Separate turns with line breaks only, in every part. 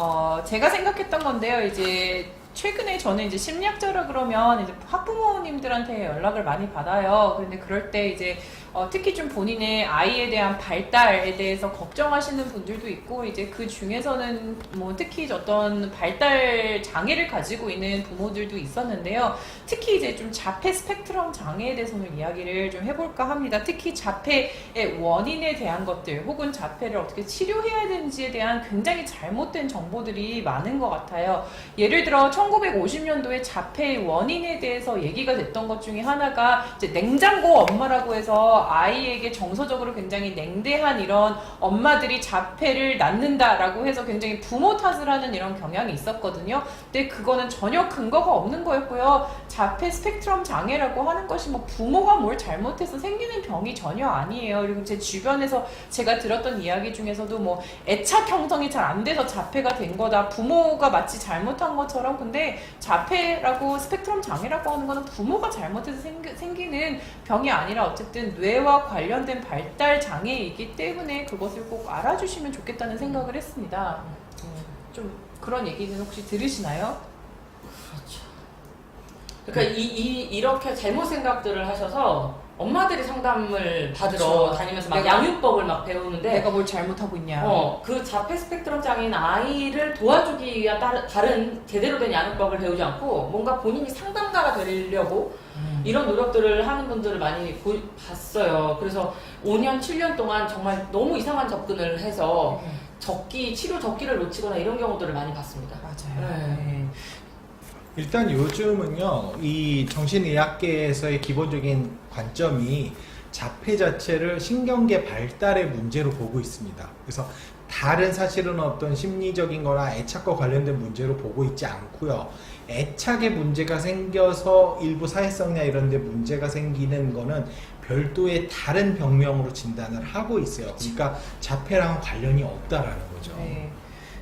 어, 제가 생각했던 건데요. 이제 최근에 저는 이제 심리학자라 그러면 이제 학부모님들한테 연락을 많이 받아요. 그런데 그럴 때 이제 어, 특히 좀 본인의 아이에 대한 발달에 대해서 걱정하시는 분들도 있고 이제 그 중에서는 뭐 특히 어떤 발달 장애를 가지고 있는 부모들도 있었는데요. 특히 이제 좀 자폐 스펙트럼 장애에 대해서 오늘 이야기를 좀 해볼까 합니다. 특히 자폐의 원인에 대한 것들 혹은 자폐를 어떻게 치료해야 되는지에 대한 굉장히 잘못된 정보들이 많은 것 같아요. 예를 들어 1950년도에 자폐의 원인에 대해서 얘기가 됐던 것 중에 하나가 이제 냉장고 엄마라고 해서 아이에게 정서적으로 굉장히 냉대한 이런 엄마들이 자폐를 낳는다라고 해서 굉장히 부모 탓을 하는 이런 경향이 있었거든요. 근데 그거는 전혀 근거가 없는 거였고요. 자폐 스펙트럼 장애라고 하는 것이 뭐 부모가 뭘 잘못해서 생기는 병이 전혀 아니에요. 그리고 제 주변에서 제가 들었던 이야기 중에서도 뭐 애착 형성이 잘 안 돼서 자폐가 된 거다. 부모가 마치 잘못한 것처럼 근데 자폐라고 스펙트럼 장애라고 하는 거는 부모가 잘못해서 생기, 생기는 병이 아니라 어쨌든 뇌와 관련된 발달 장애이기 때문에 그것을 꼭 알아주시면 좋겠다는 생각을 했습니다. 음, 좀 그런 얘기는 혹시 들으시나요?
그러니까 이, 이 이렇게 잘못 생각들을 하셔서 엄마들이 상담을 받으러
그쵸.
다니면서 막
내가-
양육법을 막 배우는데
내가 뭘 잘못하고 있냐?
어, 그 자폐 스펙트럼 장애인 아이를 도와주기 위한 다른 제대로 된 양육법을 배우지 않고 뭔가 본인이 상담가가 되려고
음.
이런 노력들을 하는 분들을 많이 보, 봤어요. 그래서 5년, 7년 동안 정말 너무 이상한 접근을 해서
네,
적기, 치료 적기를 놓치거나 이런 경우들을 많이 봤습니다.
맞아요.
네.
네.
일단 요즘은요, 이 정신의학계에서의 기본적인 관점이 자폐 자체를 신경계 발달의 문제로 보고 있습니다. 그래서 다른 사실은 어떤 심리적인 거나 애착과 관련된 문제로 보고 있지 않고요. 애착에 문제가 생겨서 일부 사회성이나 이런 데 문제가 생기는 거는 별도의 다른 병명으로 진단을 하고 있어요. 그러니까 자폐랑 관련이 없다라는 거죠.
네.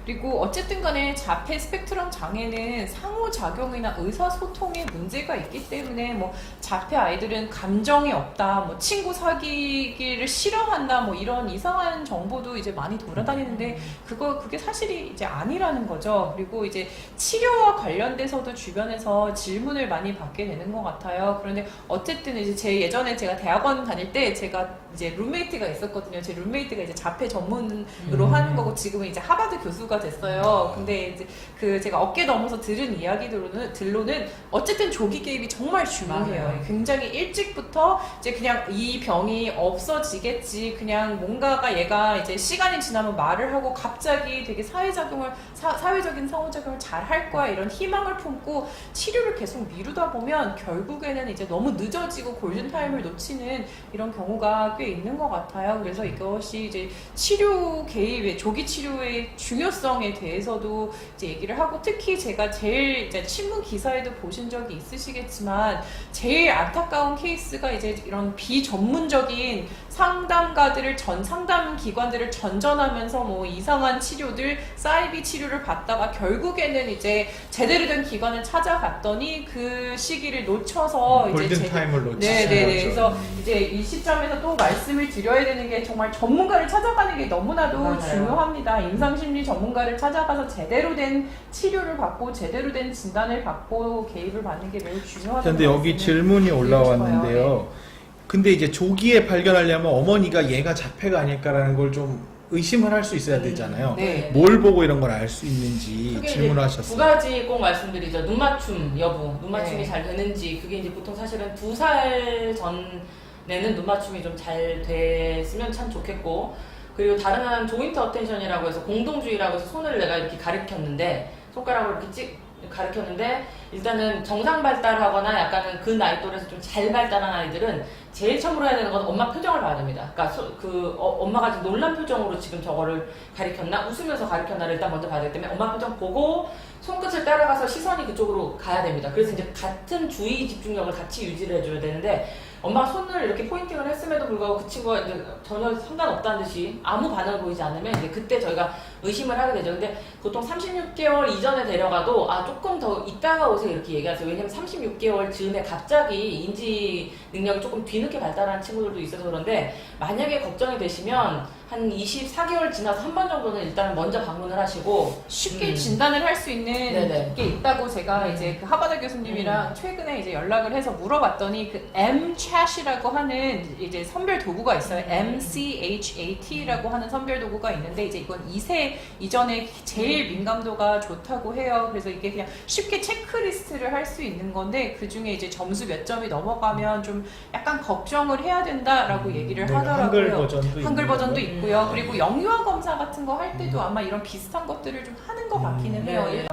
그리고 어쨌든 간에 자폐 스펙트럼 장애는 상호작용이나 의사소통에 문제가 있기 때문에 뭐 자폐 아이들은 감정이 없다, 뭐 친구 사귀기를 싫어한다, 뭐 이런 이상한 정보도 이제 많이 돌아다니는데 그거 그게 사실이 이제 아니라는 거죠. 그리고 이제 치료와 관련돼서도 주변에서 질문을 많이 받게 되는 것 같아요. 그런데 어쨌든 이제 제 예전에 제가 대학원 다닐 때 제가 이제 룸메이트가 있었거든요. 제 룸메이트가 이제 자폐 전문으로
음.
하는 거고 지금은 이제 하버드 교수가 됐어요. 근데 이제 그 제가 어깨 넘어서 들은 이야기들로는 들로는 어쨌든 조기 개입이 정말 중요해요.
맞아요.
굉장히 일찍부터 이제 그냥 이 병이 없어지겠지. 그냥 뭔가가 얘가 이제 시간이 지나면 말을 하고 갑자기 되게 사회작용을 사, 사회적인 상호작용을 잘 할 거야 이런 희망을 품고 치료를 계속 미루다 보면 결국에는 이제 너무 늦어지고 골든 타임을 놓치는 이런 경우가 꽤 있는 것 같아요. 그래서 이것이 이제 치료 개입의 조기 치료의 중요성 에 대해서도 이제 얘기를 하고 특히 제가 제일 이제 신문 기사에도 보신 적이 있으시겠지만 제일 안타까운 케이스가 이제 이런 비전문적인 상담가들을 전 상담 기관들을 전전하면서 뭐 이상한 치료들 사이비 치료를 받다가 결국에는 이제 제대로 된 기관을 찾아갔더니 그 시기를 놓쳐서 이제
골든
제-
타임을 놓치는
네네네.
거죠.
그래서 이제 이 시점에서 또 말씀을 드려야 되는 게 정말 전문가를 찾아가는 게 너무나도
맞아요.
중요합니다. 임상심리 전문가를 찾아가서 제대로 된 치료를 받고 제대로 된 진단을 받고 개입을 받는 게 매우 중요하다는
근데 여기 질문이 올라왔는데요. 근데 이제 조기에 발견하려면 어머니가 얘가 자폐가 아닐까라는 걸 좀 의심을 할 수 있어야 되잖아요.
네.
뭘 보고 이런 걸 알 수 있는지
그게 이제 두
질문하셨어요.
가지 꼭 말씀드리죠. 눈 맞춤 여부, 눈 맞춤이
네.
잘 되는지 그게 이제 보통 사실은 두 살 전에는 눈 맞춤이 좀 잘 됐으면 참 좋겠고 그리고 다른 하나는 조인트 어텐션이라고 해서 공동주의라고 해서 손을 내가 이렇게 가리켰는데 손가락으로 이렇게 찍 가리켰는데 일단은 정상 발달하거나 약간은 그 나이 또래에서 좀 잘 발달한 아이들은 제일 처음으로 해야 되는 건 엄마 표정을 봐야 됩니다. 그러니까 소- 그 어, 엄마가 지금 놀란 표정으로 지금 저거를 가리켰나 웃으면서 가리켰나를 일단 먼저 봐야 되기 때문에 엄마 표정 보고 손끝을 따라가서 시선이 그쪽으로 가야 됩니다. 그래서 이제 같은 주의 집중력을 같이 유지를 해줘야 되는데 엄마가 손을 이렇게 포인팅을 했음에도 불구하고 그 친구가 이제 전혀 상관없다는 듯이 아무 반응을 보이지 않으면 이제 그때 저희가 의심을 하게 되죠. 근데 보통 36개월 이전에 데려가도 아 조금 더 이따가 오세요 이렇게 얘기하세요. 왜냐면 36개월 즈음에 갑자기 인지 능력이 조금 뒤늦게 발달한 친구들도 있어서 그런데 만약에 걱정이 되시면 한 24개월 지나서 한 번 정도는 일단 먼저 방문을 하시고
쉽게
음.
진단을 할 수 있는
네네.
게 있다고 제가
음.
이제 그 하버드 교수님이랑 최근에 이제 연락을 해서 물어봤더니 그 MChat이라고 하는 이제 선별 도구가 있어요. MCHAT라고 하는 선별 도구가 있는데 이제 이건 2세 이전에 제일 민감도가 좋다고 해요. 그래서 이게 그냥 쉽게 체크리스트를 할 수 있는 건데 그 중에 이제 점수 몇 점이 넘어가면 좀 약간 걱정을 해야 된다라고 얘기를
네,
하더라고요.
한글 버전도
한글
있는
버전도. 있고요.
음.
그리고 영유아 검사 같은 거 할 때도
음.
아마 이런 비슷한 것들을 좀 하는 것
음.
같기는 해요.
네.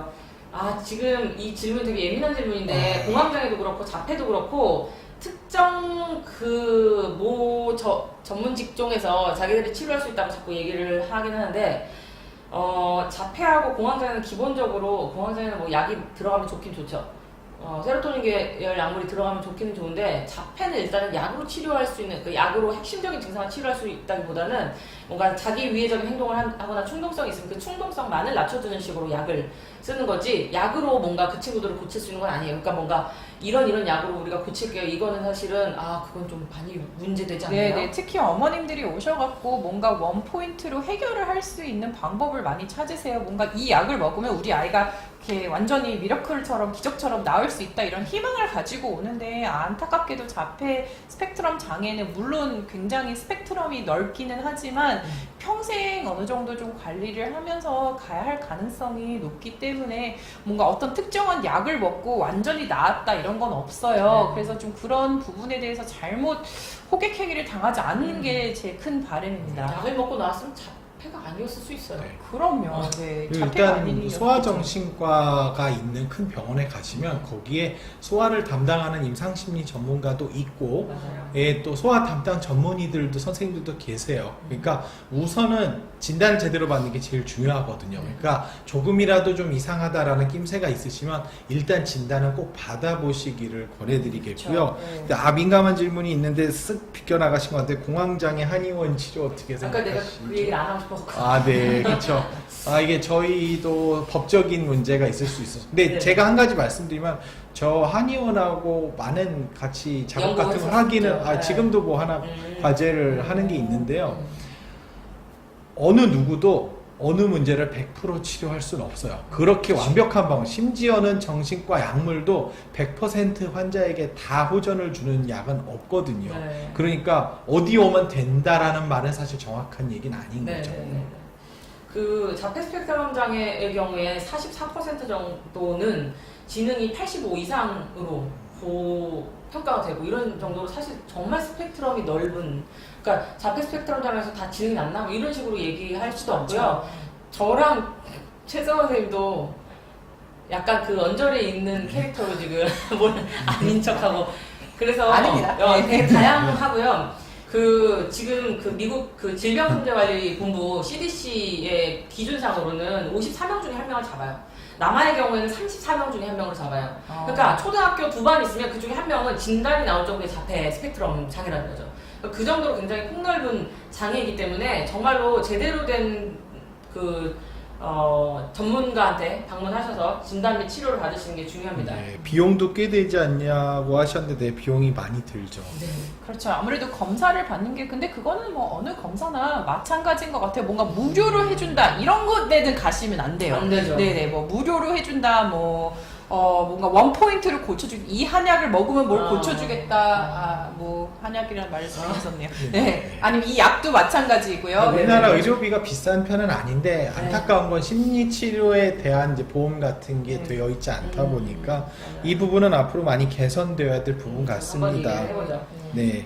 아 지금 이 질문 되게 예민한 질문인데
아.
공황장애도 그렇고 자폐도 그렇고 특정 그 모 전문 직종에서 자기들이 치료할 수 있다고 자꾸 얘기를 하긴 하는데 어 자폐하고 공황장애는 기본적으로 공황장애는 뭐 약이 들어가면 좋긴 좋죠. 어, 세로토닌 계열 약물이 들어가면 좋기는 좋은데 자폐는 일단은 약으로 치료할 수 있는 그 약으로 핵심적인 증상을 치료할 수 있다기보다는 뭔가 자기 위해적인 행동을 한- 하거나 충동성이 있으면 그 충동성만을 낮춰주는 식으로 약을 쓰는 거지 약으로 뭔가 그 친구들을 고칠 수 있는 건 아니에요. 그러니까 뭔가 이런 이런 약으로 우리가 고칠게요. 이거는 사실은 아 그건 좀 많이 문제되지 않나요?
네, 네. 특히 어머님들이 오셔갖고 뭔가 원 포인트로 해결을 할 수 있는 방법을 많이 찾으세요. 뭔가 이 약을 먹으면 우리 아이가 이렇게 완전히 미러클처럼 기적처럼 나을 수 있다 이런 희망을 가지고 오는데 안타깝게도 자폐 스펙트럼 장애는 물론 굉장히 스펙트럼이 넓기는 하지만 평생 어느 정도 좀 관리를 하면서 가야 할 가능성이 높기 때문에 뭔가 어떤 특정한 약을 먹고 완전히 나았다 이런 건 없어요.
네.
그래서 좀 그런 부분에 대해서 잘못 호객행위를 당하지 않는
음.
게제 큰 바람입니다.
약을 먹고 나왔으면 자 폐가 아니었을 수 있어요.
네.
그럼요. 네.
그리고
자폐가
일단
아닌
소아정신과가 있는 큰 병원에 가시면 거기에 소아를 담당하는 임상심리 전문가도 있고
맞아요.
예, 또 소아 담당 전문의들도 선생님들도 계세요. 그러니까 우선은 진단 제대로 받는 게 제일 중요하거든요. 그러니까 조금이라도 좀 이상하다라는 낌새가 있으시면 일단 진단은 꼭 받아보시기를 권해드리겠고요.
그렇죠. 네.
근데 아 민감한 질문이 있는데 쓱 비껴나가신 것 같은데 공황장애 한의원 치료 어떻게
아까 내가? 그 얘기를 안 하고 싶
아, 네, 그렇죠. 아, 이게 저희도 법적인 문제가 있을 수 있어서. 근데
네.
제가 한 가지 말씀드리면 저 한의원하고 많은 같이 작업 같은 거
연구했었죠.
하기는 아,
네.
지금도 뭐 하나
음.
과제를 하는 게 있는데요. 어느 누구도 어느 문제를 100% 치료할 수는 없어요. 그렇게 완벽한 방법. 심지어는 정신과 약물도 100% 환자에게 다 호전을 주는 약은 없거든요.
네.
그러니까 어디 오면 된다라는 말은 사실 정확한 얘기는 아닌
네,
거죠.
네, 네. 그 자폐 스펙트럼 장애의 경우에 44% 정도는 지능이 85 이상으로 고 평가가 되고 이런 정도로 사실 정말 스펙트럼이 넓은 그러니까 자폐 스펙트럼 장애에서 다 지능이 낮나 뭐 이런 식으로 얘기할 수도. 없고요. 저랑 최정원 선생님도 약간 그 언저리에 있는 캐릭터로 지금 뭘 아닌 척하고 그래서
아닙니다.
어,
네.
되게 다양하고요. 그 지금 그 미국 그 질병통제관리본부 CDC의 기준상으로는 54명 중에 한 명을 잡아요. 남아의 경우에는 34명 중에 한 명을 잡아요.
어.
그러니까 초등학교 두 반 있으면 그 중에 한 명은 진단이 나올 정도의 자폐 스펙트럼 장애라는 거죠. 그러니까 그 정도로 굉장히 폭넓은 장애이기 때문에 정말로 제대로 된그 어, 전문가한테 방문하셔서 진단 및 치료를 받으시는 게 중요합니다.
네, 비용도 꽤 되지 않냐고 하셨는데 네, 비용이 많이 들죠.
네.
그렇죠. 아무래도 검사를 받는 게 근데 그거는 뭐 어느 검사나 마찬가지인 것 같아요. 뭔가 무료로 해준다 이런 것에는 가시면 안 돼요.
안 되죠.
네네 뭐 무료로 해준다 뭐. 어 뭔가 원 포인트를 고쳐주 이 한약을 먹으면 뭘
아.
고쳐주겠다 아 뭐 한약이라는 말을 쓰셨네요
네.
네 아니면 이 약도 마찬가지고요
우리나라
네.
의료비가 비싼 편은 아닌데
네.
안타까운 건 심리 치료에 대한 이제 보험 같은 게
음.
되어 있지 않다
음,
보니까. 이 부분은 앞으로 많이 개선되어야 될 부분
한번
같습니다.
얘기를 해보죠.
네.